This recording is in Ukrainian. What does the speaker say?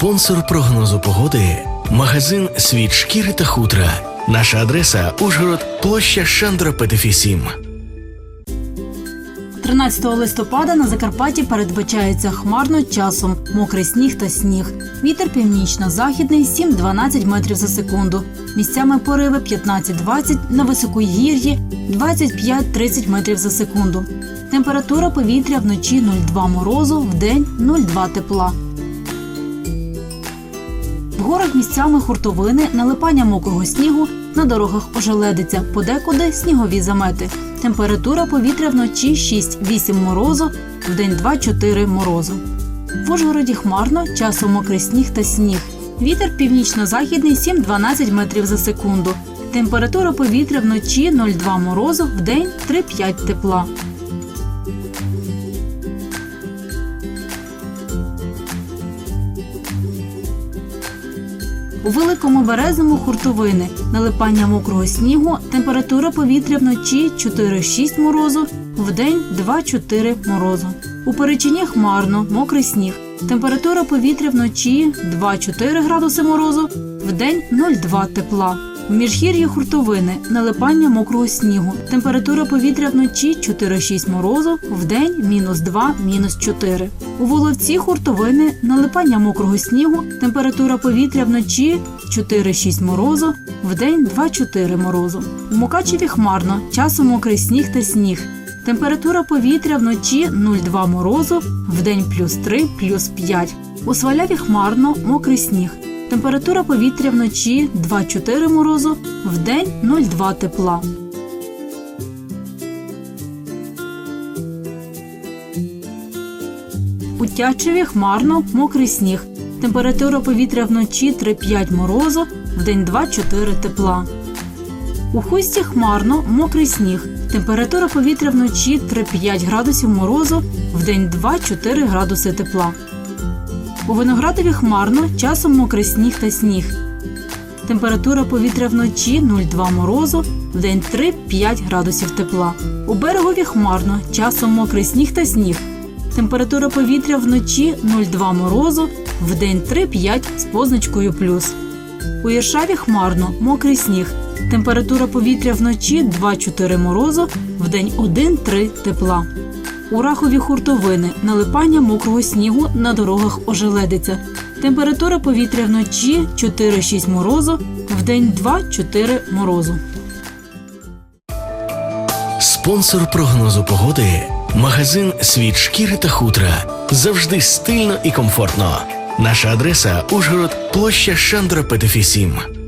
Спонсор прогнозу погоди магазин Світ шкіри та хутра. Наша адреса Ужгород, площа Шандра Петефі 7. 13 листопада на Закарпатті передбачається хмарно часом, мокрий сніг та сніг. Вітер північно-західний 7-12 метрів за секунду. Місцями пориви 15-20 на високогір'ї 25-30 метрів за секунду. Температура повітря вночі 0,2 морозу, вдень 0,2 тепла. В горах місцями хуртовини, налипання мокрого снігу, на дорогах ожеледиться, подекуди снігові замети. Температура повітря вночі 6-8 морозу, вдень 2-4 морозу. В Ужгороді хмарно, часом мокрий сніг та сніг. Вітер північно-західний 7-12 метрів за секунду. Температура повітря вночі 0,2 морозу, вдень 3-5 тепла. У великому березному хуртовини, налипання мокрого снігу, температура повітря вночі 4-6 морозу, вдень 2-4 морозу. У перечині хмарно, мокрий сніг. Температура повітря вночі 2-4 градуси морозу, вдень 0,2 тепла. В міжгір'ї хуртовини налипання мокрого снігу. Температура повітря вночі 4-6 морозу, вдень мінус 2, мінус 4. У Воловці хуртовини налипання мокрого снігу. Температура повітря вночі 4-6 морозу, вдень 2-4 морозу. У Мукачеві хмарно, часом мокрий сніг та сніг. Температура повітря вночі 0,2 морозу, вдень плюс 3, плюс 5. У Сваляві хмарно, мокрий сніг. Температура повітря вночі 2-4 морозу, вдень 0,2 тепла. У Тячеві хмарно, мокрий сніг. Температура повітря вночі 3-5 морозу, вдень 2-4 тепла. У хусті хмарно, мокрий сніг. Температура повітря вночі 3-5 градусів морозу, вдень 2-4 градуси тепла. У виноградові хмарно, часом мокрий сніг та сніг. Температура повітря вночі 0,2 морозу, вдень 3-5 градусів тепла. У берегові хмарно, часом мокрий сніг та сніг. Температура повітря вночі 0,2 морозу, вдень 3-5 з позначкою плюс. У Іршаві хмарно, мокрий сніг. Температура повітря вночі 2-4 морозу, вдень 1-3 тепла. У Рахові хуртовини налипання мокрого снігу на дорогах ожеледиться. Температура повітря вночі 4-6 морозу, вдень 2-4 морозу. Спонсор прогнозу погоди магазин Світ шкіри та хутра. Завжди стильно і комфортно. Наша адреса Ужгород, площа Шандра Петефі 7.